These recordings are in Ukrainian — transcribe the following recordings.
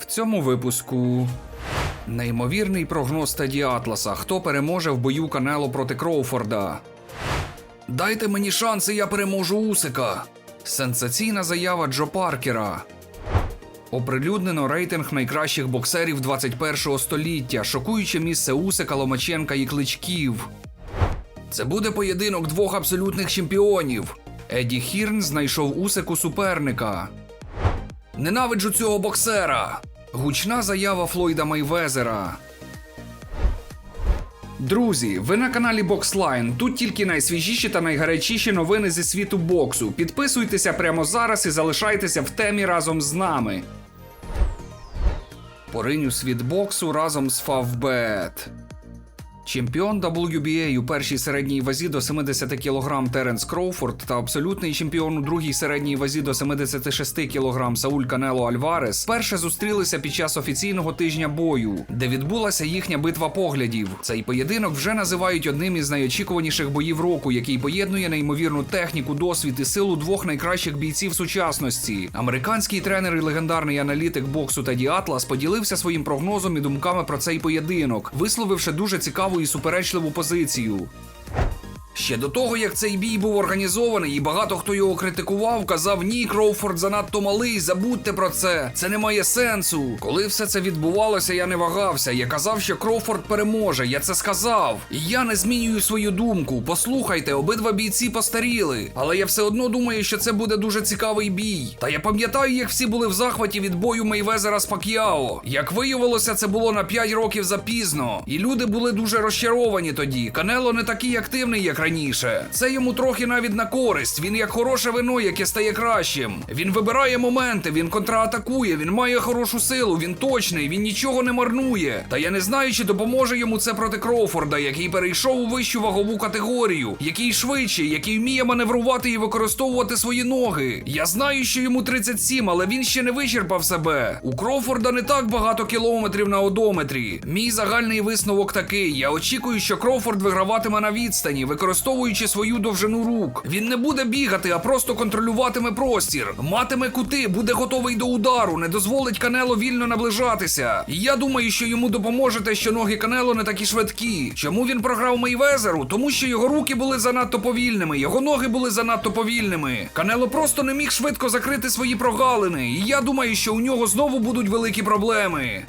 В цьому випуску неймовірний прогноз Теді Атласа. Хто переможе в бою Канело проти Кроуфорда? Дайте мені шанси, я переможу Усика. Сенсаційна заява Джо Паркера. Оприлюднено рейтинг найкращих боксерів 21-го століття, шокуюче місце Усика, Ломаченка і Кличків. Це буде поєдинок двох абсолютних чемпіонів. Еді Хірн знайшов Усику суперника. Ненавиджу цього боксера. Гучна заява Флойда Майвезера. Друзі, ви на каналі Бокслайн. Тут тільки найсвіжіші та найгарячіші новини зі світу боксу. Підписуйтеся прямо зараз і залишайтеся в темі разом з нами. Поринь у світ боксу разом з Favbet. Чемпіон WBA у першій середній вазі до 70 кг Теренс Кроуфорд та абсолютний чемпіон у другій середній вазі до 76 кг Сауль Канело Альварес перше зустрілися під час офіційного тижня бою, де відбулася їхня битва поглядів. Цей поєдинок вже називають одним із найочікуваніших боїв року, який поєднує неймовірну техніку, досвід і силу двох найкращих бійців сучасності. Американський тренер і легендарний аналітик боксу Теді Атлас поділився своїм прогнозом і думками про цей поєдинок, висловивши дуже цікаву і суперечливу позицію. Ще до того, як цей бій був організований, і багато хто його критикував, казав: ні, Кроуфорд занадто малий, забудьте про це. Це не має сенсу. Коли все це відбувалося, я не вагався. Я казав, що Кроуфорд переможе. Я це сказав. І я не змінюю свою думку. Послухайте, обидва бійці постаріли. Але я все одно думаю, що це буде дуже цікавий бій. Та я пам'ятаю, як всі були в захваті від бою Мейвезера з Пак'яо. Як виявилося, це було на 5 років запізно. І люди були дуже розчаровані тоді. Канело не такий активний, як раніше. Це йому трохи навіть на користь. Він як хороше вино, яке стає кращим. Він вибирає моменти, він контратакує, він має хорошу силу, він точний, він нічого не марнує. Та я не знаю, чи допоможе йому це проти Кроуфорда, який перейшов у вищу вагову категорію, який швидший, який вміє маневрувати і використовувати свої ноги. Я знаю, що йому 37, але він ще не вичерпав себе. У Кроуфорда не так багато кілометрів на одометрі. Мій загальний висновок такий: я очікую, що Кроуфорд виграватиме на відстані, використовуючи свою довжину рук. Він не буде бігати, а просто контролюватиме простір, матиме кути, буде готовий до удару, не дозволить Канело вільно наближатися. І я думаю, що йому допоможе те, що ноги Канело не такі швидкі. Чому він програв Мейвезеру? Тому що його руки були занадто повільними, його ноги були занадто повільними. Канело просто не міг швидко закрити свої прогалини. І я думаю, що у нього знову будуть великі проблеми.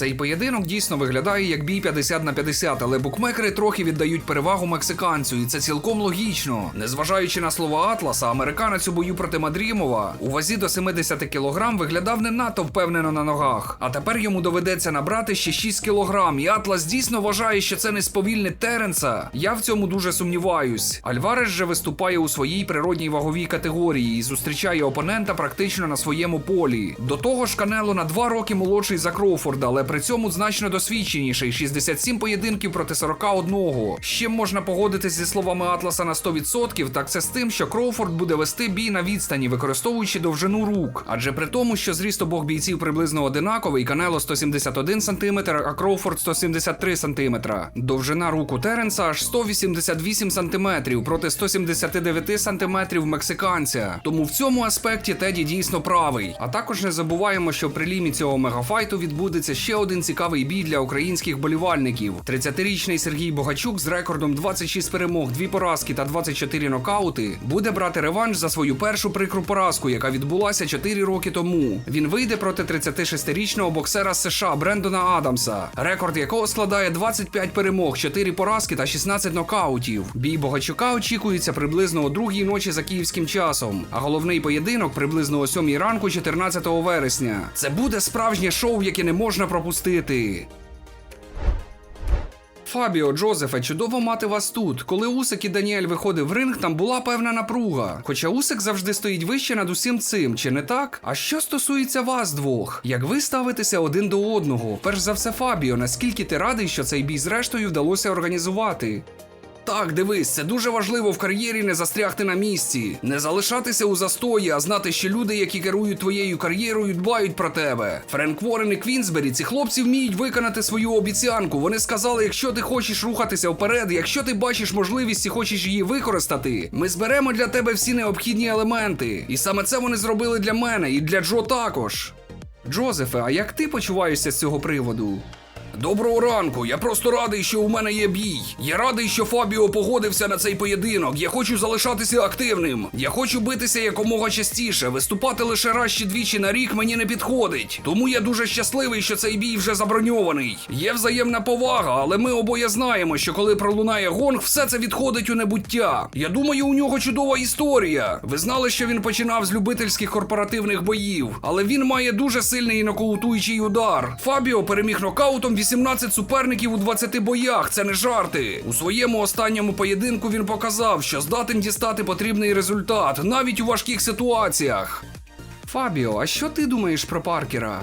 Цей поєдинок дійсно виглядає як бій 50 на 50, але букмекери трохи віддають перевагу мексиканцю, і це цілком логічно. Незважаючи на слова Атласа, американець у бою проти Мадрімова у вазі до 70 кг виглядав не надто впевнено на ногах. А тепер йому доведеться набрати ще 6 кг, і Атлас дійсно вважає, що це не сповільнить Теренса. Я в цьому дуже сумніваюсь. Альварес же виступає у своїй природній ваговій категорії і зустрічає опонента практично на своєму полі. До того ж, Канело на два роки молодший за Кроуфорда, але при цьому значно досвідченіший 67 поєдинків проти 41. З чим можна погодитись зі словами Атласа на 100%, так це з тим, що Кроуфорд буде вести бій на відстані, використовуючи довжину рук. Адже при тому, що зріст обох бійців приблизно одинаковий, Канело 171 см, а Кроуфорд 173 см. Довжина рук у Теренса аж 188 см проти 179 см мексиканця. Тому в цьому аспекті Теді дійсно правий. А також не забуваємо, що при лімі цього мегафайту відбудеться ще один цікавий бій для українських болівальників. 30-річний Сергій Богачук з рекордом 26 перемог, 2 поразки та 24 нокаути буде брати реванш за свою першу прикру поразку, яка відбулася 4 роки тому. Він вийде проти 36-річного боксера США Брендона Адамса, рекорд якого складає 25 перемог, 4 поразки та 16 нокаутів. Бій Богачука очікується приблизно о другій ночі за київським часом, а головний поєдинок приблизно о 7 ранку 14 вересня. Це буде справжнє шоу, яке не можна пропустити. Фабіо Джозефе, чудово мати вас тут. Коли Усик і Даніель виходив в ринг, там була певна напруга. Хоча Усик завжди стоїть вище над усім цим, чи не так? А що стосується вас двох, як ви ставитеся один до одного? Перш за все, Фабіо, наскільки ти радий, що цей бій зрештою вдалося організувати? Так, дивись, це дуже важливо в кар'єрі не застрягти на місці, не залишатися у застої, а знати, що люди, які керують твоєю кар'єрою, дбають про тебе. Френк Ворен і Квінсбері, ці хлопці вміють виконати свою обіцянку. Вони сказали, якщо ти хочеш рухатися вперед, якщо ти бачиш можливість і хочеш її використати, ми зберемо для тебе всі необхідні елементи. І саме це вони зробили для мене, і для Джо також. Джозефе, а як ти почуваєшся з цього приводу? Доброго ранку. Я просто радий, що у мене є бій. Я радий, що Фабіо погодився на цей поєдинок. Я хочу залишатися активним. Я хочу битися якомога частіше. Виступати лише раз чи двічі на рік мені не підходить. Тому я дуже щасливий, що цей бій вже заброньований. Є взаємна повага, але ми обоє знаємо, що коли пролунає гонг, все це відходить у небуття. Я думаю, у нього чудова історія. Ви знали, що він починав з любительських корпоративних боїв, але він має дуже сильний нокаутуючий удар. Фабіо переміг нокаутом 18 суперників у 20 боях. Це не жарти. У своєму останньому поєдинку він показав, що здатен дістати потрібний результат навіть у важких ситуаціях. Фабіо, а що ти думаєш про Паркера?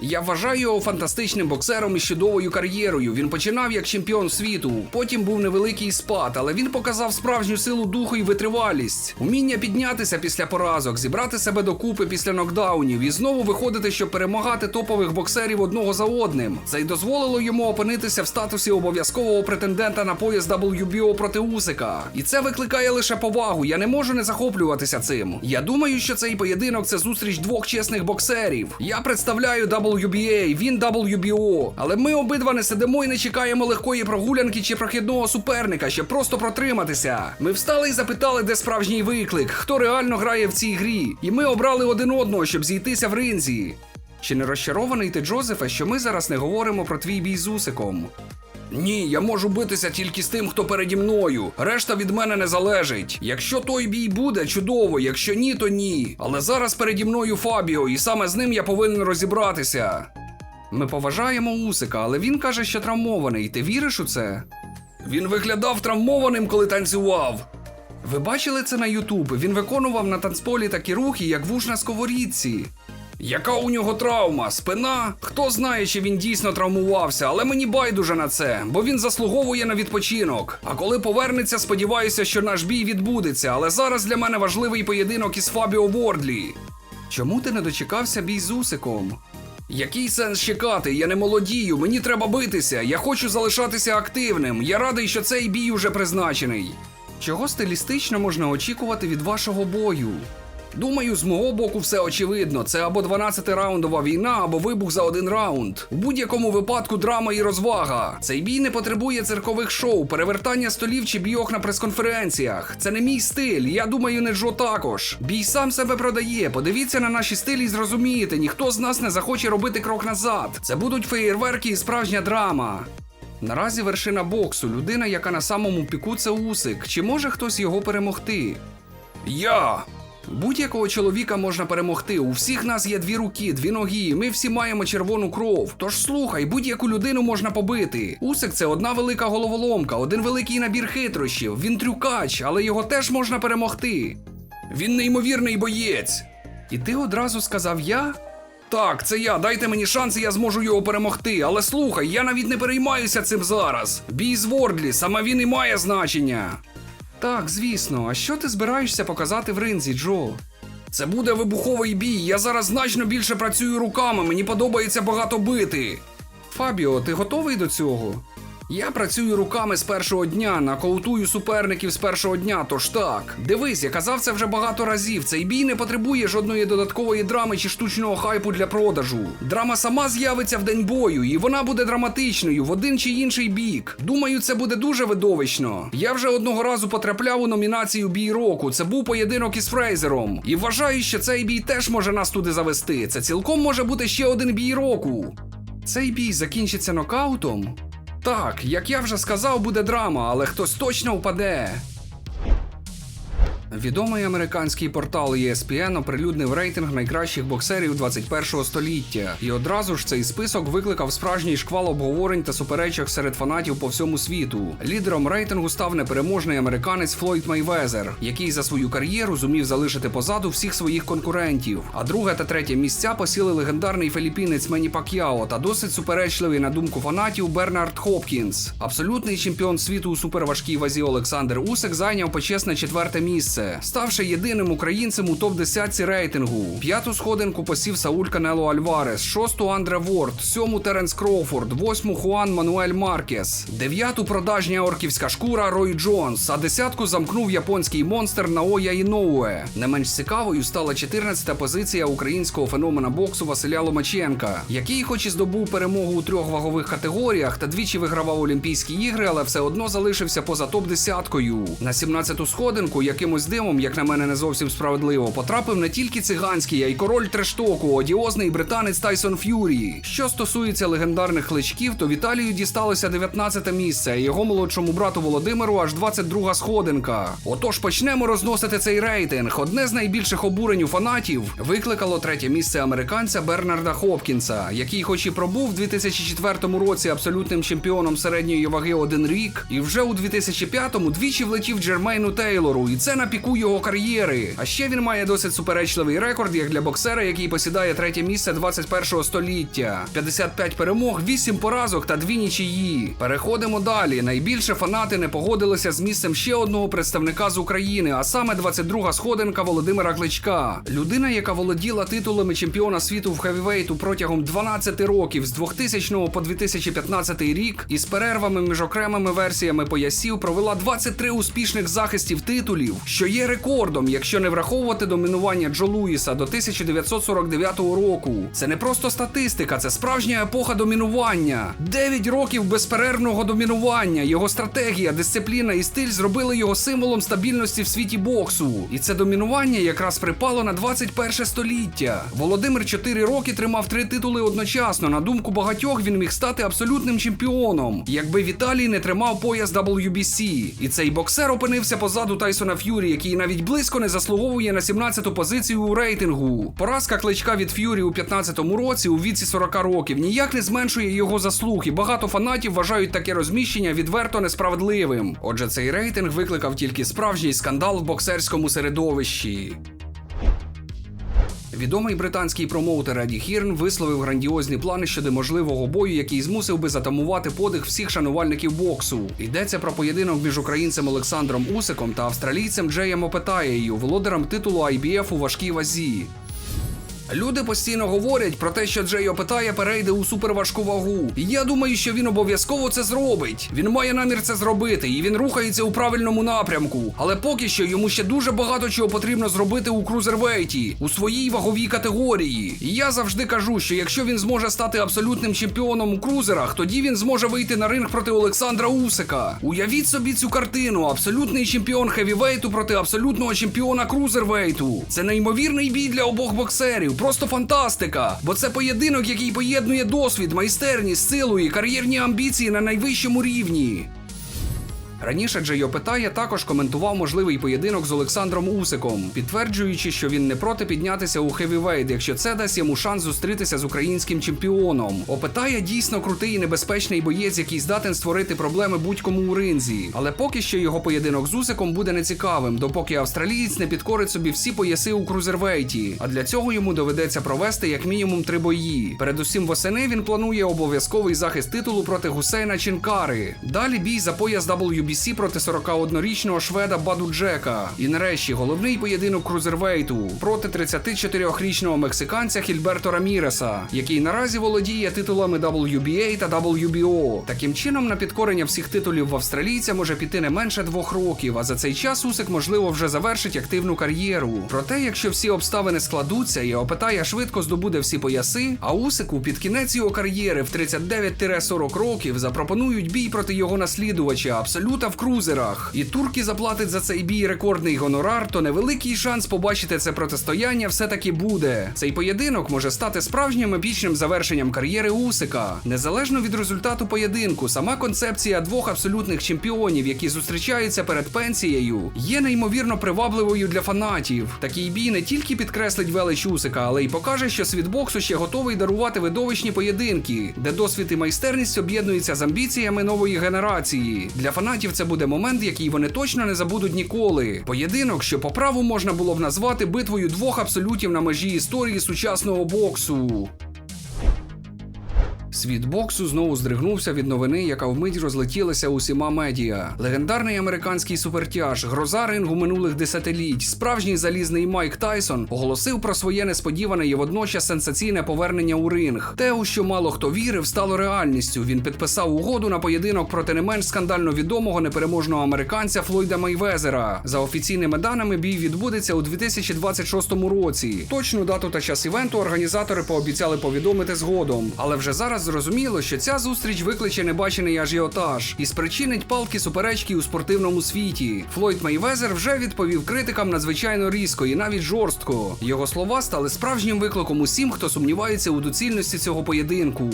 Я вважаю його фантастичним боксером із чудовою кар'єрою. Він починав як чемпіон світу. Потім був невеликий спад, але він показав справжню силу духу і витривалість, уміння піднятися після поразок, зібрати себе докупи після нокдаунів і знову виходити, щоб перемагати топових боксерів одного за одним. Це й дозволило йому опинитися в статусі обов'язкового претендента на пояс WBO проти Усика. І це викликає лише повагу. Я не можу не захоплюватися цим. Я думаю, що цей поєдинок це зустріч двох чесних боксерів. Я представляю WBA, він WBO. Але ми обидва не сидимо і не чекаємо легкої прогулянки чи прохідного суперника, щоб просто протриматися. Ми встали і запитали, де справжній виклик, хто реально грає в цій грі. І ми обрали один одного, щоб зійтися в ринзі. Чи не розчарований ти, Джозефе, що ми зараз не говоримо про твій бій з Усиком? Ні, я можу битися тільки з тим, хто переді мною. Решта від мене не залежить. Якщо той бій буде, чудово, якщо ні, то ні. Але зараз переді мною Фабіо, і саме з ним я повинен розібратися. Ми поважаємо Усика, але він каже, що травмований. Ти віриш у це? Він виглядав травмованим, коли танцював. Ви бачили це на Ютуб? Він виконував на танцполі такі рухи, як вуш на сковорідці. Яка у нього травма? Спина? Хто знає, чи він дійсно травмувався, але мені байдуже на це, бо він заслуговує на відпочинок. А коли повернеться, сподіваюся, що наш бій відбудеться. Але зараз для мене важливий поєдинок із Фабіо Вордлі. Чому ти не дочекався бій з Усиком? Який сенс чекати? Я не молодію, мені треба битися. Я хочу залишатися активним. Я радий, що цей бій уже призначений. Чого стилістично можна очікувати від вашого бою? Думаю, з мого боку все очевидно. Це або 12-раундова війна, або вибух за один раунд. У будь-якому випадку драма і розвага. Цей бій не потребує циркових шоу, перевертання столів чи бійок на прес-конференціях. Це не мій стиль. Я думаю, не Джо також. Бій сам себе продає. Подивіться на наші стилі і зрозумієте, ніхто з нас не захоче робити крок назад. Це будуть феєрверки і справжня драма. Наразі вершина боксу, людина, яка на самому піку, це Усик. Чи може хтось його перемогти? Я. Будь-якого чоловіка можна перемогти. У всіх нас є дві руки, дві ноги. Ми всі маємо червону кров. Тож слухай, будь-яку людину можна побити. Усик це одна велика головоломка, один великий набір хитрощів. Він трюкач, але його теж можна перемогти. Він неймовірний боєць. І ти одразу сказав я? Так, це я. Дайте мені шанс, і я зможу його перемогти. Але слухай, я навіть не переймаюся цим зараз. Бій з Вордлі, саме він і має значення. Так, звісно. А що ти збираєшся показати в ринзі, Джо? Це буде вибуховий бій. Я зараз значно більше працюю руками. Мені подобається багато бити. Фабіо, ти готовий до цього? Я працюю руками з першого дня, нокаутую суперників з першого дня, тож так. Дивись, я казав це вже багато разів. Цей бій не потребує жодної додаткової драми чи штучного хайпу для продажу. Драма сама з'явиться в день бою, і вона буде драматичною в один чи інший бік. Думаю, це буде дуже видовищно. Я вже одного разу потрапляв у номінацію бій року. Це був поєдинок із Фрейзером. І вважаю, що цей бій теж може нас туди завести. Це цілком може бути ще один бій року. Цей бій закінчиться нокаутом. Так, як я вже сказав, буде драма, але хтось точно впаде. Відомий американський портал ESPN оприлюднив рейтинг найкращих боксерів 21-го століття, і одразу ж цей список викликав справжній шквал обговорень та суперечок серед фанатів по всьому світу. Лідером рейтингу став непереможний американець Флойд Мейвезер, який за свою кар'єру зумів залишити позаду всіх своїх конкурентів. А друге та третє місця посіли легендарний філіппінець Мені Пак'яо та досить суперечливий на думку фанатів Бернард Хопкінс. Абсолютний чемпіон світу у суперважкій вазі Олександр Усик зайняв почесне четверте місце. Місце, ставши єдиним українцем у топ-10 рейтингу. П'яту сходинку посів Сауль Канело Альварес, шосту Андре Ворд, сьому Теренс Кроуфорд, восьму Хуан Мануель Маркес, дев'яту продажня орківська шкура Рой Джонс, а десятку замкнув японський монстр Наоя Іноуе. Не менш цікавою стала 14-та позиція українського феномена боксу Василя Ломаченка, який, хоч і здобув перемогу у трьох вагових категоріях та двічі вигравав Олімпійські ігри, але все одно залишився поза топ-десяткою. На 17-ту сходинку якимось димом, як на мене, не зовсім справедливо, потрапив не тільки циганський, а й король трештоку, одіозний британець Тайсон Ф'юрі. Що стосується легендарних кличків, то Віталію дісталося 19 місце, а його молодшому брату Володимиру аж 22 сходинка. Отож почнемо розносити цей рейтинг. Одне з найбільших обурень у фанатів викликало третє місце американця Бернарда Хопкінса, який, хоч і пробув у 2004 році абсолютним чемпіоном середньої ваги один рік, і вже у 2005-му двічі влетів Джермейну Тейлору, і це на піку його кар'єри. А ще він має досить суперечливий рекорд, як для боксера, який посідає третє місце 21-го століття. 55 перемог, 8 поразок та дві нічиї. Переходимо далі. Найбільше фанати не погодилися з місцем ще одного представника з України, а саме 22-га сходинка Володимира Кличка. Людина, яка володіла титулами чемпіона світу в хевівейту протягом 12 років з 2000 по 2015 рік, із перервами між окремими версіями поясів провела 23 успішних захистів титулів, що є рекордом, якщо не враховувати домінування Джо Луїса до 1949 року. Це не просто статистика, це справжня епоха домінування. 9 років безперервного домінування. Його стратегія, дисципліна і стиль зробили його символом стабільності в світі боксу. І це домінування якраз припало на 21 століття. Володимир 4 роки тримав три титули одночасно. На думку багатьох, він міг стати абсолютним чемпіоном, якби Віталій не тримав пояс WBC. І цей боксер опинився позаду Тайсона Ф'юрі, який навіть близько не заслуговує на 17-ту позицію у рейтингу. Поразка кличка від Ф'юрі у 15-му році у віці 40 років ніяк не зменшує його заслуг, і багато фанатів вважають таке розміщення відверто несправедливим. Отже, цей рейтинг викликав тільки справжній скандал в боксерському середовищі. Відомий британський промоутер Еді Хірн висловив грандіозні плани щодо можливого бою, який змусив би затамувати подих всіх шанувальників боксу. Йдеться про поєдинок між українцем Олександром Усиком та австралійцем Джеєм Опетаєю, володарем титулу IBF у важкій вазі. Люди постійно говорять про те, що Джей Опитає перейде у суперважку вагу. І я думаю, що він обов'язково це зробить. Він має намір це зробити, і він рухається у правильному напрямку. Але поки що йому ще дуже багато чого потрібно зробити у крузервейті, у своїй ваговій категорії. І я завжди кажу, що якщо він зможе стати абсолютним чемпіоном у крузерах, тоді він зможе вийти на ринг проти Олександра Усика. Уявіть собі цю картину: абсолютний чемпіон хевівейту проти абсолютного чемпіона крузервейту. Це неймовірний бій для обох боксерів. Просто фантастика! Бо це поєдинок, який поєднує досвід, майстерність, силу і кар'єрні амбіції на найвищому рівні. Раніше Джейо Питає також коментував можливий поєдинок з Олександром Усиком, підтверджуючи, що він не проти піднятися у хевівейт, якщо це дасть йому шанс зустрітися з українським чемпіоном. Опитає дійсно крутий і небезпечний боєць, який здатен створити проблеми будь-кому у ринзі. Але поки що його поєдинок з Усиком буде нецікавим, допоки австралієць не підкорить собі всі пояси у крузервейті. А для цього йому доведеться провести як мінімум три бої. Передусім восени він планує обов'язковий захист титулу проти Гусейна Чінкари. Далі бій за пояс WBC проти 41-річного шведа Баду Джека. І нарешті головний поєдинок крузервейту проти 34-річного мексиканця Хільберто Раміреса, який наразі володіє титулами WBA та WBO. Таким чином, на підкорення всіх титулів в австралійця може піти не менше двох років, а за цей час Усик, можливо, вже завершить активну кар'єру. Проте, якщо всі обставини складуться і опитає швидко здобуде всі пояси, а Усику під кінець його кар'єри в 39-40 років запропонують бій проти його наслідувача Абсолюта в крузерах. І турки заплатить за цей бій рекордний гонорар, то невеликий шанс побачити це протистояння все-таки буде. Цей поєдинок може стати справжнім епічним завершенням кар'єри Усика. Незалежно від результату поєдинку, сама концепція двох абсолютних чемпіонів, які зустрічаються перед пенсією, є неймовірно привабливою для фанатів. Такий бій не тільки підкреслить велич Усика, але й покаже, що світ боксу ще готовий дарувати видовищні поєдинки, де досвід і майстерність об'єднуються з амбіціями нової генерації. Для фанатів це буде момент, який вони точно не забудуть ніколи. Поєдинок, що по праву можна було б назвати битвою двох абсолютів на межі історії сучасного боксу. Світ боксу знову здригнувся від новини, яка вмить розлетілася усіма медіа. Легендарний американський супертяж, гроза рингу минулих десятиліть, справжній залізний Майк Тайсон оголосив про своє несподіване і водночас сенсаційне повернення у ринг. Те, у що мало хто вірив, стало реальністю. Він підписав угоду на поєдинок проти не менш скандально відомого непереможного американця Флойда Майвезера. За офіційними даними, бій відбудеться у 2026 році. Точну дату та час івенту організатори пообіцяли повідомити згодом. Але вже зараз зрозуміло, що ця зустріч викличе небачений ажіотаж і спричинить палки суперечки у спортивному світі. Флойд Мейвезер вже відповів критикам надзвичайно різко і навіть жорстко. Його слова стали справжнім викликом усім, хто сумнівається у доцільності цього поєдинку.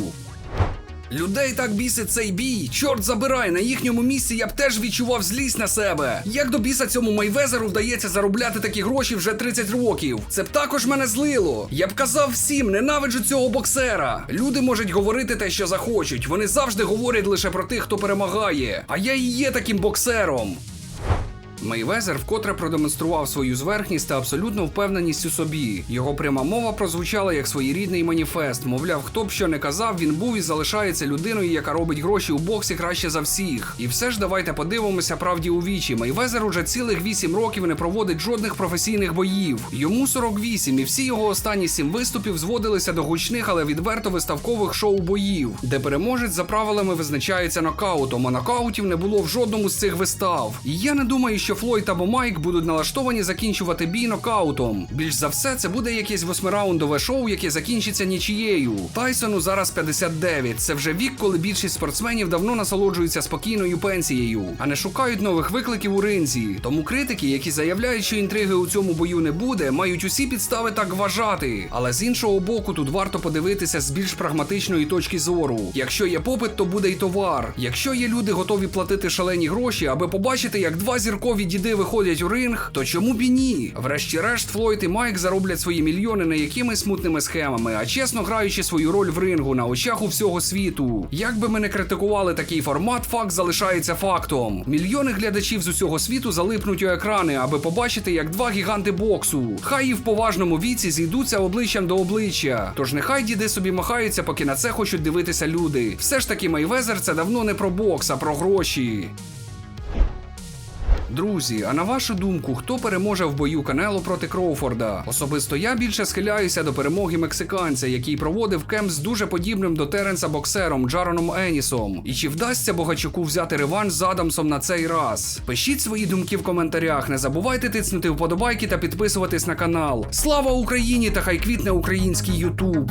Людей так бісить цей бій. Чорт забирай, на їхньому місці я б теж відчував злість на себе. Як до біса цьому майвезеру вдається заробляти такі гроші вже 30 років? Це б також мене злило. Я б казав всім, ненавиджу цього боксера. Люди можуть говорити те, що захочуть. Вони завжди говорять лише про тих, хто перемагає. А я і є таким боксером. Мейвезер вкотре продемонстрував свою зверхність та абсолютну впевненість у собі. Його пряма мова прозвучала як своєрідний маніфест. Мовляв, хто б що не казав, він був і залишається людиною, яка робить гроші у боксі краще за всіх. І все ж давайте подивимося правді у вічі. Мейвезер уже цілих 8 років не проводить жодних професійних боїв. Йому 48, і всі його останні 7 виступів зводилися до гучних, але відверто виставкових шоу боїв, де переможець за правилами визначається нокаутом, а нокаутів не було в жодному з цих вистав. І я не думаю, що Флойд або Майк будуть налаштовані закінчувати бій нокаутом. Більш за все, це буде якесь восьмираундове шоу, яке закінчиться нічією. Тайсону зараз 59. Це вже вік, коли більшість спортсменів давно насолоджуються спокійною пенсією, а не шукають нових викликів у ринзі. Тому критики, які заявляють, що інтриги у цьому бою не буде, мають усі підстави так вважати. Але з іншого боку, тут варто подивитися з більш прагматичної точки зору. Якщо є попит, то буде й товар. Якщо є люди готові платити шалені гроші, аби побачити, як два зіркові діди виходять у ринг, то чому б і ні? Врешті-решт, Флойд і Майк зароблять свої мільйони не якимись смутними схемами, а чесно граючи свою роль в рингу на очах у всього світу. Як би ми не критикували такий формат, факт залишається фактом. Мільйони глядачів з усього світу залипнуть у екрани, аби побачити, як два гіганти боксу. Хай і в поважному віці зійдуться обличчям до обличчя. Тож нехай діди собі махаються, поки на це хочуть дивитися люди. Все ж таки, Майвезер це давно не про бокс, а про гроші. Друзі, а на вашу думку, хто переможе в бою Канело проти Кроуфорда? Особисто я більше схиляюся до перемоги мексиканця, який проводив кемп з дуже подібним до Теренса боксером Джароном Енісом. І чи вдасться Богачуку взяти реванш з Адамсом на цей раз? Пишіть свої думки в коментарях. Не забувайте тиснути вподобайки та підписуватись на канал. Слава Україні та хай квітне український Ютуб!